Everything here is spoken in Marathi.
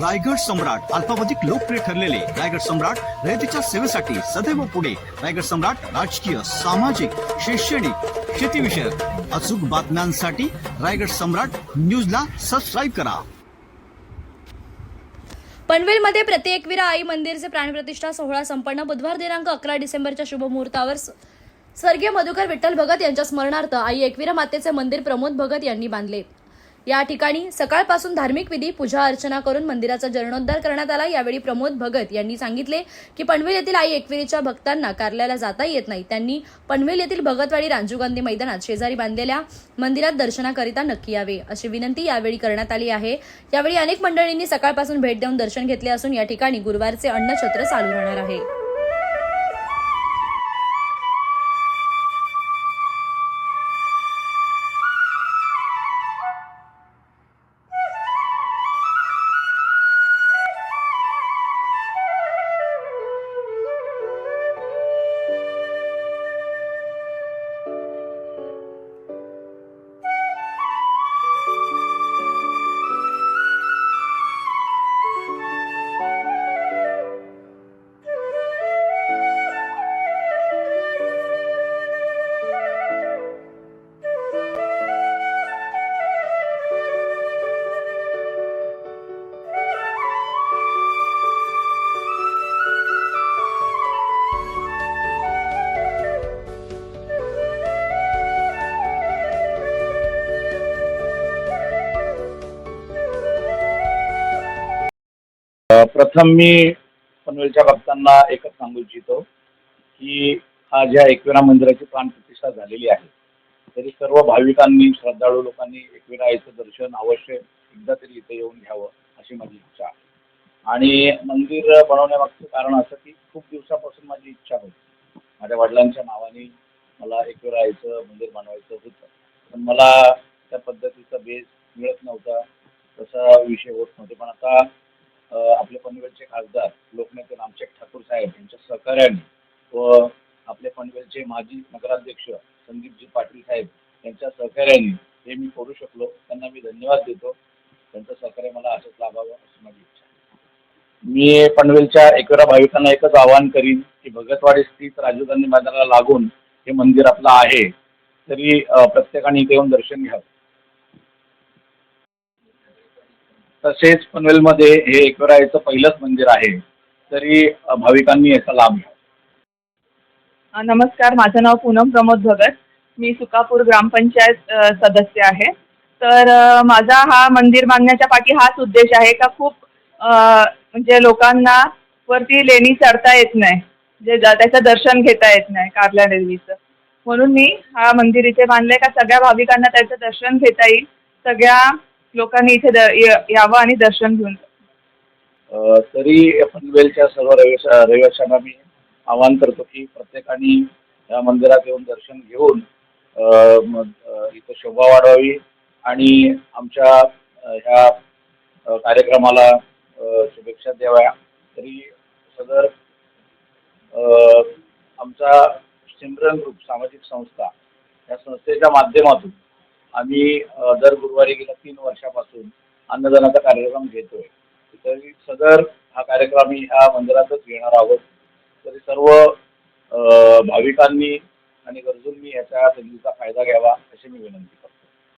रायगड सम्राट अल्पावधिक लोकप्रिय ठरलेले रायगड सम्राट रयतेच्या सेवेसाठी सदैव पुढे. रायगड सम्राट राजकीय सामाजिक शैक्षणिक शेतीविषयक अचूक बातम्यांसाठी रायगड सम्राट न्यूजला सबस्क्राईब करा. पनवेलमध्ये प्रति एकविरा आई मंदिरचे प्राणप्रतिष्ठा सोहळा संपन्न. बुधवार दिनांक अकरा डिसेंबरच्या शुभमुहूर्तावर स्वर्गीय मधुकर विठ्ठल भगत यांच्या स्मरणार्थ आई एकवीरा मातेचे मंदिर प्रमोद भगत यांनी बांधले. या ठिकाणी सकाळपासून धार्मिक विधी पूजा अर्चना करून मंदिराचा जीर्णोद्धार करण्यात आला. यावेळी प्रमोद भगत यांनी सांगितले की पनवेल येथील आई एकविरीच्या भक्तांना कार्यालयाला जाता येत नाही. त्यांनी पनवेल येथील भगतवाडी राजू गांधी मैदानात शेजारी बांधलेल्या मंदिरात दर्शनाकरिता नक्की यावे अशी विनंती यावेळी करण्यात आली आहे. यावेळी अनेक मंडळींनी सकाळपासून भेट देऊन दर्शन घेतले असून या ठिकाणी गुरुवारचे अन्नछत्र चालू राहणार आहे. प्रथम मी पनवेलच्या भक्तांना एकच सांगू इच्छितो की हा ज्या एकविरा मंदिराची प्राणप्रतिष्ठा झालेली आहे तरी सर्व भाविकांनी श्रद्धाळू लोकांनी एकविरा दर्शन अवश्य एकदा तरी इथे येऊन घ्यावं अशी माझी इच्छा आहे. आणि मंदिर बनवण्यामागचं कारण असं की खूप दिवसापासून माझी इच्छा होती. माझ्या वडिलांच्या नावाने मला एकविरा मंदिर बनवायचं होतं. पण मला त्या पद्धतीचा बेस मिळत नव्हता. तसा विषय होत नव्हते. पण आता आपले पनवेलचे खासदार लोकनेते रामचेक ठाकूर साहेब यांच्या सहकार्याने व आपले पनवेलचे माजी नगराध्यक्ष संदीपजी पाटील साहेब यांच्या सहकार्याने हे मी करू शकलो. त्यांना मी धन्यवाद देतो. त्यांचं सहकार्य मला असंच लाभावं अशी माझी इच्छा आहे. मी पनवेलच्या एकविरा भाविकांना एकच आवाहन करीन की भगतवाडी स्थित राजीव गांधी मैदानाला लागून हे मंदिर आपलं आहे. तरी प्रत्येकाने इथे येऊन दर्शन घ्यावं. तसेच पनवेलमध्ये हे एकविरायचं पहिलंच मंदिर आहे. तरी भाविकांनी याचा लाभ घ्यावा नमस्कार माझं नाव पूनम प्रमोद भगत. मी सुकापूर ग्रामपंचायत सदस्य आहे. तर माझा हा मंदिर बांधण्याच्या पाठी हाच उद्देश आहे का खूप म्हणजे लोकांना वरती लेणी चढता येत नाही. जे त्याचं दर्शन घेता येत नाही कारल्या देवीचं म्हणून मी हा मंदिर इथे बांधलंय का सगळ्या भाविकांना त्याचं दर्शन घेता येईल. सगळ्या लोकांनी इथे द- यावं आणि दर्शन घेऊन तरी पनवेलच्या सर्व रहिवाशांना मी आवाहन करतो की प्रत्येकाने या मंदिरात येऊन दर्शन घेऊन इथं शोभा वाढवावी आणि आमच्या ह्या कार्यक्रमाला शुभेच्छा द्याव्या. तरी सदर आमचा सिमरन ग्रुप सामाजिक संस्था या संस्थेच्या माध्यमातून आम्ही दर गुरुवारी गेल्या तीन वर्षापासून अन्नदानाचा कार्यक्रम घेतोय. तरी सदर हा कार्यक्रम आम्ही ह्या मंदिरातच घेणार आहोत. तरी सर्व भाविकांनी आणि गरजूंनी याच्या संधीचा फायदा घ्यावा अशी मी विनंती